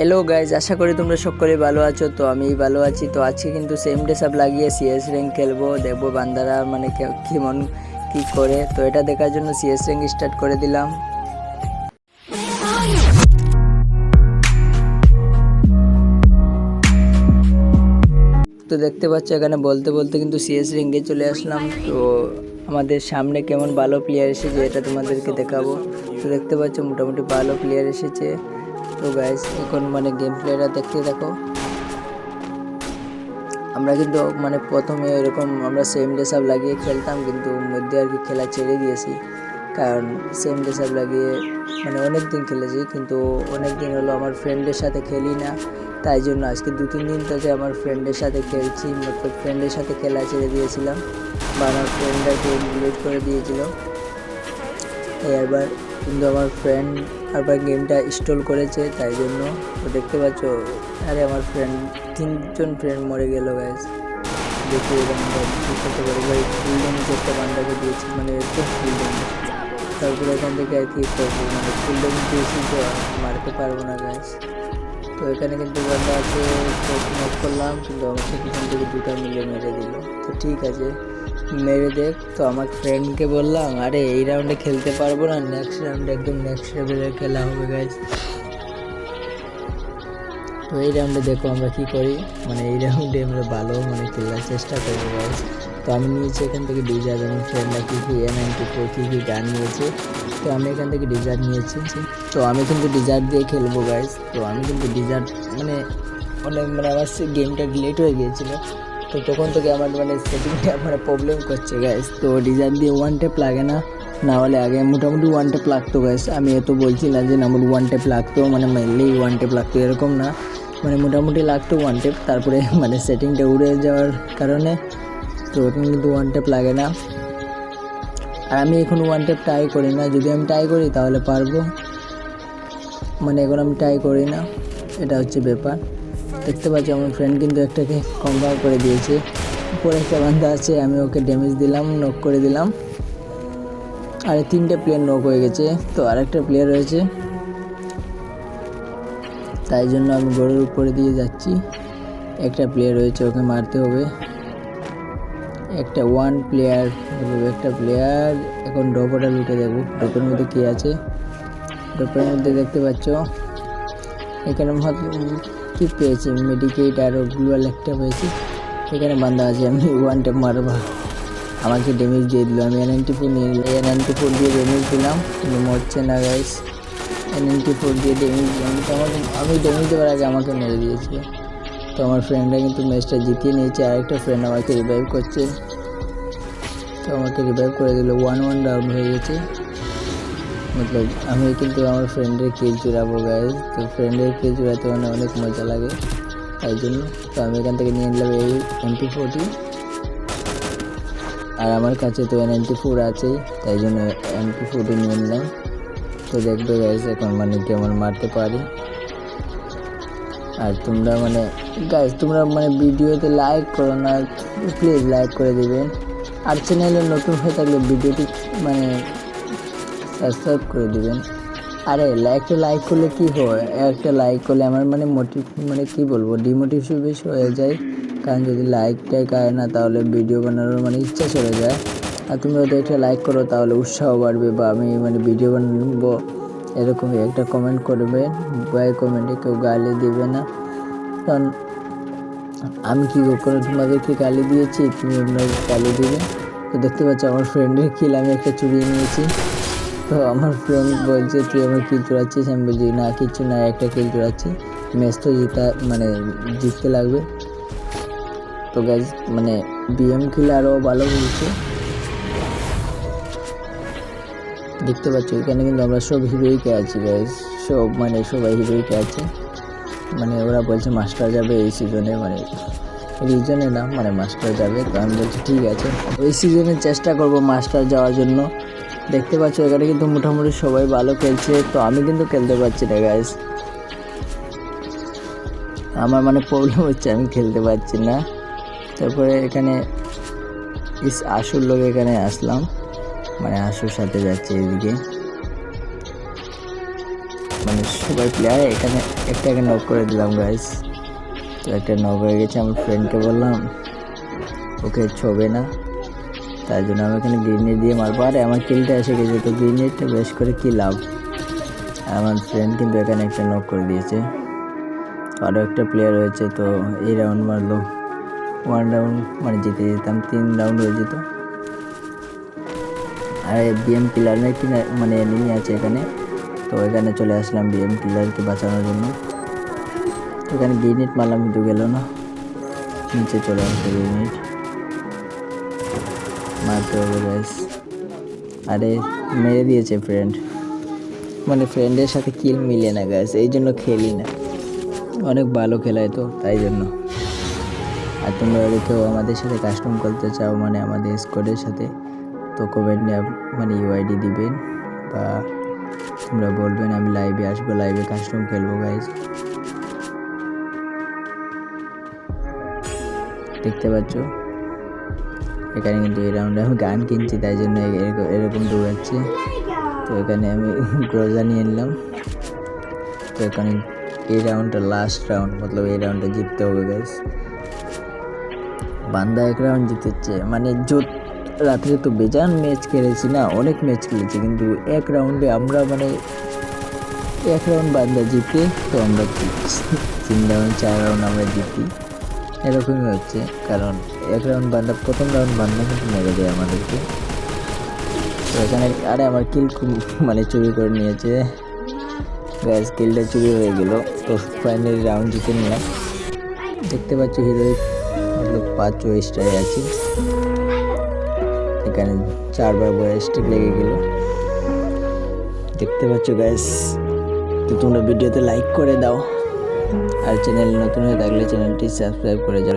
Hello guys আশা করি তোমরা সকলে ভালো আছো। তো আমি ভালো আছি। তো আজকে কিন্তু সেম ডে সব লাগিয়ে সিএস র্যাঙ্ক খেলব, দেখব বান্দারা মানে কেমন, কি করে। তো এটা দেখার জন্য সিএস র্যাঙ্ক স্টার্ট করে দিলাম। তো দেখতে পাচ্ছ এখানে বলতে বলতে কিন্তু সিএস রিঙ্গে চলে আসলাম। তো আমাদের সামনে কেমন ভালো প্লেয়ার এসেছে এটা তোমাদেরকে দেখাবো। তো দেখতে পাচ্ছ মোটামুটি ভালো প্লেয়ার এসেছে। তো গাইস এখন মানে গেম প্লেটা দেখতে থাকো আমরা কিন্তু মানে প্রথমে এরকম আমরা সেম ডে সব লাগিয়ে খেলতাম, কিন্তু মধ্যে আর কি খেলা ছেড়ে দিয়েছি। কারণ সেম ডে সব লাগিয়ে মানে অনেক দিন খেলেছি, কিন্তু অনেক দিন হলো আমার ফ্রেন্ডের সাথে খেলি না। তাই জন্য আজকে দু, তিন দিন থেকে আমার ফ্রেন্ডের সাথে খেলছি ফ্রেন্ডের সাথে খেলা ছেড়ে দিয়েছিলাম। বা আমার ফ্রেন্ডরা ফ্রেন্ডটাকে ডিলিট করে দিয়েছিল। তাই একবার কিন্তু আমার ফ্রেন্ড আবার গেমটা ইনস্টল করেছে, তাই জন্য তো দেখতে পাচ্ছ, আরে আমার ফ্রেন্ড তিনজন ফ্রেন্ড মরে গেল গ্যাস দেখি কি করতে পারি। ভাই ফুল ড্যামেজ একটা বান্দাকে দিয়েছি মানে একটু ফুল ড্যামেজ তারপরে এখান থেকে আর কি করব? মানে ফুল ড্যামেজ দিয়েছি তো মারতে পারব না গ্যাস তো এখানে কিন্তু বান্দা আছে, তো করলাম, কিন্তু আমাকে পিছন থেকে দুটো মিলে মেরে দিল। তো ঠিক আছে। মেরে দেখ। তো আমার ফ্রেন্ডকে বললাম, আরে, এই রাউন্ডে খেলতে পারব না নেক্সট রাউন্ডে একদম নেক্সট লেভেলের খেলা হবে গাইজ তো এই রাউন্ডে দেখো আমরা কী করি। মানে এই রাউন্ডে আমরা ভালো মানে খেলার চেষ্টা করব গাইজ তো আমি নিয়েছি এখান থেকে ডিজার আমার ফ্রেন্ডরা কী কী এম নাইনটি ফোর কী কী গান নিয়েছে। তো আমি এখান থেকে ডিজার নিয়েছি। তো আমি কিন্তু ডিজার দিয়ে খেলব গাইজ তো আমি কিন্তু ডিজার মানে অনেক মানে আমার গেমটা ডিলেট হয়ে গিয়েছিল। তো তখন থেকে আমার মানে সেটিংটা মানে প্রবলেম করছে গ্যাস তো ডিজার দিয়ে ওয়ান টেপ লাগে না না হলে আগে মোটামুটি ওয়ান টেপ লাগতো গ্যাস আমি এত বলছি না যে আমার ওয়ান টেপ লাগতো মানে মেনলি ওয়ান টেপ লাগতো, এরকম না। মানে মোটামুটি লাগতো ওয়ান টেপ তারপরে মানে সেটিংটা উড়ে যাওয়ার কারণে তো এখন কিন্তু ওয়ান টেপ লাগে না। আর আমি এখন ওয়ান টেপ ট্রাই করি না, যদি আমি ট্রাই করি তাহলে পারব। মানে এখন আমি ট্রাই করি না, এটা হচ্ছে ব্যাপার। দেখতে পাচ্ছি আমার ফ্রেন্ড কিন্তু একটাকে কনফার্ম করে দিয়েছে। উপরে একটা বান্ধা আছে, আমি ওকে ড্যামেজ দিলাম নক করে দিলাম। আর তিনটে প্লেয়ার নক হয়ে গেছে। তো আরেকটা প্লেয়ার রয়েছে। তাই জন্য আমি গরুর উপরে দিয়ে যাচ্ছি। একটা প্লেয়ার রয়েছে, ওকে মারতে হবে। একটা ওয়ান প্লেয়ার একটা প্লেয়ার এখন ড্রপটা লুটে দেবো ডোপের মধ্যে কী আছে। ড্রপের মধ্যে দেখতে পাচ্ছ, এখানে কি পেয়েছি? মেডিকেট আর গ্লুয়াল একটা পেয়েছি। এখানে বান্ধা আছে, আমি ওয়ান টেপ মারবো। আমাকে ড্যামেজ দিয়ে দিল। আমি এন নাইনটি ফোর নিয়ে এন নাইনটি ফোর দিয়ে ড্যামেজ দিলাম। কিন্তু মরছে না গাইস এন নাইনটি ফোর দিয়ে ড্যামেজ দিলাম। তো আমাকে আমি ড্যামেজ দেওয়ার আগে আমাকে মেরে দিয়েছে। তো আমার ফ্রেন্ডরা কিন্তু ম্যাচটা জিতিয়ে নিয়েছে। আরেকটা ফ্রেন্ড আমাকে রিভাইভ করছে। তো আমাকে রিভাইভ করে দিল। ওয়ান ওয়ান রাউন্ড হয়ে গেছে। মতলব আমি কিন্তু আমার ফ্রেন্ডের কেল চুরাবো গাইজ তো ফ্রেন্ডের কেল চুরাতে মানে অনেক মজা লাগে। তাই জন্য তো আমি এখান থেকে নিয়ে নিলাম এই এমপি ফোরটি আর আমার কাছে তো এন নাইনটি ফোর আছেই, তাই জন্য এমপি ফোরটি নিয়ে নিলাম। তো দেখবে গাইজ এখন মানে কেমন মারতে পারি। আর তোমরা মানে গাইজ তোমরা মানে ভিডিওতে লাইক করো না প্লিজ লাইক করে দিবেন। আর চ্যানেলে নতুন হয়ে থাকলে ভিডিওটি মানে সাবস্ক্রাইব করে দিবেন। আরে একটা লাইক করলে কি হয়? একটা লাইক করলে আমার মানে মোটিভ মানে কি বলব? ডিমোটিভেশন বেশি হয়ে যায়। কারণ যদি লাইক লাইকটাই কায় না, তাহলে ভিডিও বানানোর মানে ইচ্ছা চলে যায়। আর তুমি যদি একটা লাইক করো, তাহলে উৎসাহ বাড়বে বা আমি মানে ভিডিও বানাবো। এরকমই একটা কমেন্ট করবে। বাই কমেন্টে কেউ গালি দেবে না। কারণ আমি কি করে তোমাদেরকে গালি দিয়েছি? তুমি আপনাকে গালি দেবে তো দেখতে পাচ্ছ আমার ফ্রেন্ডের কিল আমি একটা চুরিয়ে নিয়েছি। তো আমার ফ্রেন্ড বলছে, তুই আমার কিল চড়াচ্ছিস আমি বলছি, না কিছু না, একটা কিল চড়াচ্ছি ম্যাচ তো জিতা মানে জিততে লাগবে। তো গ্যাস মানে বিএম কিল আরও ভালো হয়েছে। দেখতে পাচ্ছ, এখানে কিন্তু আমরা সব হিরোইকে আছি গ্যাস সব মানে সবাই হিরোইকে আছে। মানে ওরা বলছে মাস্টার যাবে এই সিজনে মানে রিজনে না মানে মাস্টার যাবে। তো আমি বলছি, ঠিক আছে। ওই সিজনে চেষ্টা করব মাস্টার যাওয়ার জন্য। দেখতে পাচ্ছ, এখানে কিন্তু মোটামুটি সবাই ভালো খেলছে। তো আমি কিন্তু খেলতে পারছি না গাইস আমার মানে প্রবলেম হচ্ছে, আমি খেলতে পারছি না। তারপরে এখানে ইস, আশুর লোক এখানে আসলাম। মানে আশুর সাথে যাচ্ছে এদিকে। মানে সবাই প্লেয়ার এখানে একটা একটাকে নক করে দিলাম গাইস তো একটা নক হয়ে গেছে, আমার ফ্রেন্ডকে বললাম। ওকে ছবে না। তাই জন্য আমি এখানে গ্রিনেড দিয়ে মারবো। আর আমার কিলটা এসে গেছে তো গ্রিনেডটা বেশ করে কী লাভ? আমার ফ্রেন্ড কিন্তু এখানে একটা নক করে দিয়েছে। আরও একটা প্লেয়ার রয়েছে তো এই রাউন্ড মারলো। ওয়ান রাউন্ড মানে জিতে যেতাম, তিন রাউন্ড হয়ে যেত। আর বিএম কিলার নাকি মানে এনিমি আছে এখানে। তো এখানে চলে আসলাম বিএম কিলারকে বাঁচানোর জন্য। এখানে গ্রিনেড মারলাম কিন্তু গেল না। নিচে চলে আসবে গ্রিনেড মারতে হবে গাইস আরে, মেরে দিয়েছে ফ্রেন্ড মানে ফ্রেন্ডের সাথে কিল মিলে না গাইস এই জন্য খেলি না। অনেক ভালো খেলায় তো, তাই জন্য। আর তোমরা যদি কেউ আমাদের সাথে কাস্টম করতে চাও মানে আমাদের স্কোয়াডের সাথে, তো কমেন্টে মানে ইউআইডি দিবেন, বা তোমরা বলবেন, আমি লাইভে আসব লাইভে কাস্টম খেলব গাইজ দেখতে পাচ্ছ? এখানে কিন্তু এই রাউন্ডে আমি গান কিনছি, তাই জন্য এরকম- দৌড়াচ্ছে। তো এখানে আমি গ্রোজা নিয়ে নিলাম। তো এখানে এই রাউন্ডটা লাস্ট রাউন্ড মতলব এই রাউন্ডটা জিততে হবে গাইস বান্দা এক রাউন্ড জিতেছে। মানে যত রাত্রে তো বেজান ম্যাচ খেলেছি না, অনেক ম্যাচ খেলেছি, কিন্তু এক রাউন্ডে আমরা মানে এক রাউন্ড বান্দা জিতে, তো আমরা। তিন রাউন্ড চার রাউন্ড আমরা জিতি। এরকমই হচ্ছে, কারণ এক রাউন্ড বান্দা প্রথম রাউন্ড বান্দা কিন্তু মেরে দেয় আমাদেরকে। এখানে আরে আমার কিল মানে চুরি করে নিয়েছে। গ্যাস কিলটা চুরি হয়ে গেল। তো ফাইনালি রাউন্ড জিতে নিলাম। দেখতে পাচ্ছ হিরোইক মতলব পাঁচ স্টারে আছে। এখানে চারবার বয়স স্টিক লেগে গেল। দেখতে পাচ্ছ গ্যাস তো তোমরা ভিডিওতে লাইক করে দাও। আর চ্যানেল নতুন হয়ে থাকলে চ্যানেলটি সাবস্ক্রাইব করে যাও।